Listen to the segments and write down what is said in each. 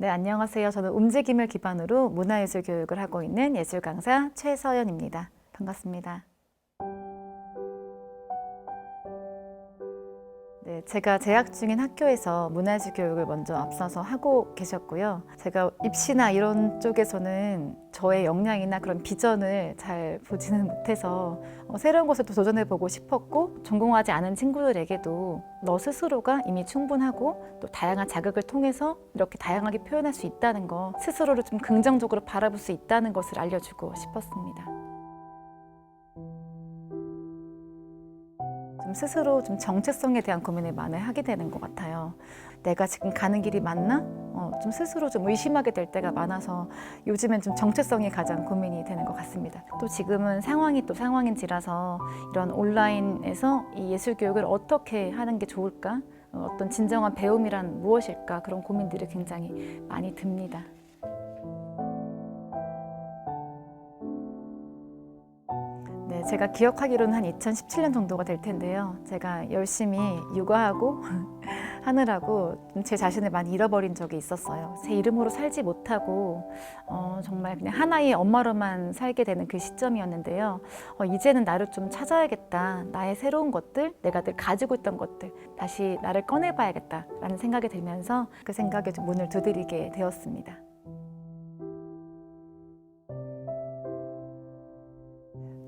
네, 안녕하세요. 저는 움직임을 기반으로 문화예술 교육을 하고 있는 예술 강사 최서연입니다. 반갑습니다. 네, 제가 재학 중인 학교에서 문화예술 교육을 먼저 앞서서 하고 계셨고요. 제가 입시나 이런 쪽에서는 저의 역량이나 그런 비전을 잘 보지는 못해서 어, 새로운 것을 또 도전해보고 싶었고 전공하지 않은 친구들에게도 너 스스로가 이미 충분하고 또 다양한 자극을 통해서 이렇게 다양하게 표현할 수 있다는 거 스스로를 좀 긍정적으로 바라볼 수 있다는 것을 알려주고 싶었습니다. 좀 스스로 좀 정체성에 대한 고민을 많이 하게 되는 것 같아요. 내가 지금 가는 길이 맞나? 어, 좀 스스로 좀 의심하게 될 때가 많아서 요즘엔 좀 정체성이 가장 고민이 되는 것 같습니다. 또 지금은 상황이 또 상황인지라서 이런 온라인에서 이 예술 교육을 어떻게 하는 게 좋을까? 어, 어떤 진정한 배움이란 무엇일까? 그런 고민들이 굉장히 많이 듭니다. 네, 제가 기억하기로는 한 2017년 정도가 될 텐데요. 제가 열심히 육아하고 하느라고 제 자신을 많이 잃어버린 적이 있었어요. 제 이름으로 살지 못하고 어, 정말 그냥 하나의 엄마로만 살게 되는 그 시점이었는데요. 어, 이제는 나를 좀 찾아야겠다. 나의 새로운 것들, 내가 늘 가지고 있던 것들, 다시 나를 꺼내봐야겠다라는 생각이 들면서 그 생각에 좀 문을 두드리게 되었습니다.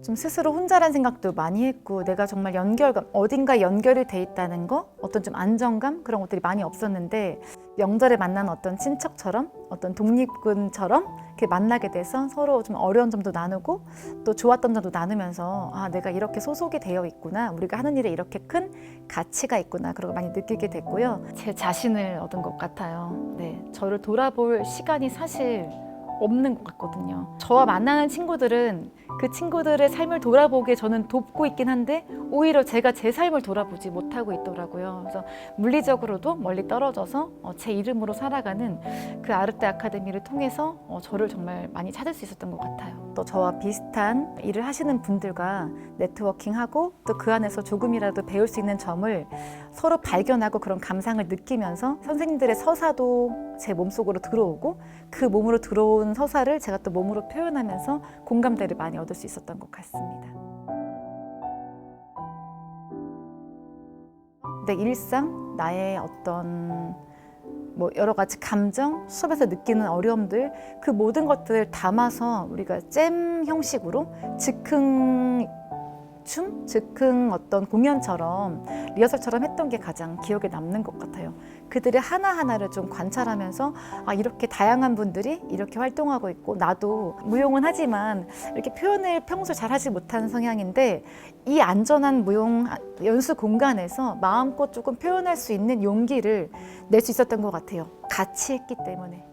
좀 스스로 혼자란 생각도 많이 했고 내가 정말 연결감 어딘가 연결이 돼 있다는 거 어떤 좀 안정감 그런 것들이 많이 없었는데 명절에 만난 어떤 친척처럼 어떤 독립군처럼 이렇게 만나게 돼서 서로 좀 어려운 점도 나누고 또 좋았던 점도 나누면서 아 내가 이렇게 소속이 되어 있구나 우리가 하는 일에 이렇게 큰 가치가 있구나 그런 걸 많이 느끼게 됐고요 제 자신을 얻은 것 같아요 네 저를 돌아볼 시간이 사실 없는 것 같거든요. 저와 만나는 친구들은 그 친구들의 삶을 돌아보기에 저는 돕고 있긴 한데 오히려 제가 제 삶을 돌아보지 못하고 있더라고요. 그래서 물리적으로도 멀리 떨어져서 어, 제 이름으로 살아가는 그 아르테 아카데미를 통해서 어, 저를 정말 많이 찾을 수 있었던 것 같아요. 또 저와 비슷한 일을 하시는 분들과 네트워킹하고 또 그 안에서 조금이라도 배울 수 있는 점을 서로 발견하고 그런 감상을 느끼면서 선생님들의 서사도 제 몸속으로 들어오고 그 몸으로 들어온 서사를 제가 또 몸으로 표현하면서 공감대를 많이 얻을 수 있었던 것 같습니다. 내 일상, 나의 어떤 뭐 여러 가지 감정, 수업에서 느끼는 어려움들 그 모든 것들을 담아서 우리가 잼 형식으로 즉흥 춤, 즉흥 어떤 공연처럼 리허설처럼 했던 게 가장 기억에 남는 것 같아요. 그들의 하나하나를 좀 관찰하면서 아, 이렇게 다양한 분들이 이렇게 활동하고 있고 나도 무용은 하지만 이렇게 표현을 평소 잘 하지 못하는 성향인데 이 안전한 무용 연수 공간에서 마음껏 조금 표현할 수 있는 용기를 낼 수 있었던 것 같아요. 같이 했기 때문에.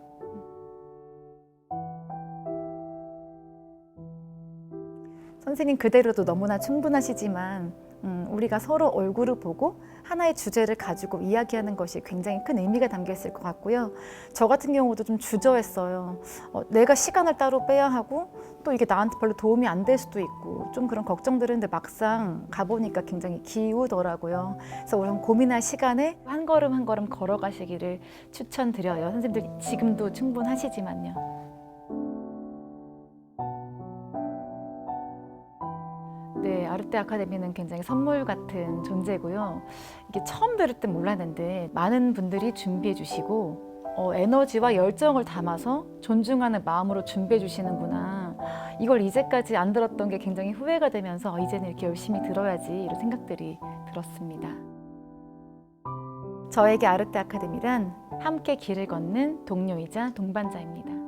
선생님 그대로도 너무나 충분하시지만 음, 우리가 서로 얼굴을 보고 하나의 주제를 가지고 이야기하는 것이 굉장히 큰 의미가 담겨 있을 것 같고요. 저 같은 경우도 좀 주저했어요. 어, 내가 시간을 따로 빼야 하고 또 이게 나한테 별로 도움이 안 될 수도 있고 좀 그런 걱정들을 했는데 막상 가보니까 굉장히 기우더라고요. 그래서 우선 고민할 시간에 한 걸음 한 걸음 걸어가시기를 추천드려요. 선생님들 지금도 충분하시지만요. 네, 아르테 아카데미는 굉장히 선물 같은 존재고요. 이게 처음 들을 땐 몰랐는데 많은 분들이 준비해 주시고 어, 에너지와 열정을 담아서 존중하는 마음으로 준비해 주시는구나. 이걸 이제까지 안 들었던 게 굉장히 후회가 되면서 어, 이제는 이렇게 열심히 들어야지 이런 생각들이 들었습니다. 저에게 아르테 아카데미란 함께 길을 걷는 동료이자 동반자입니다.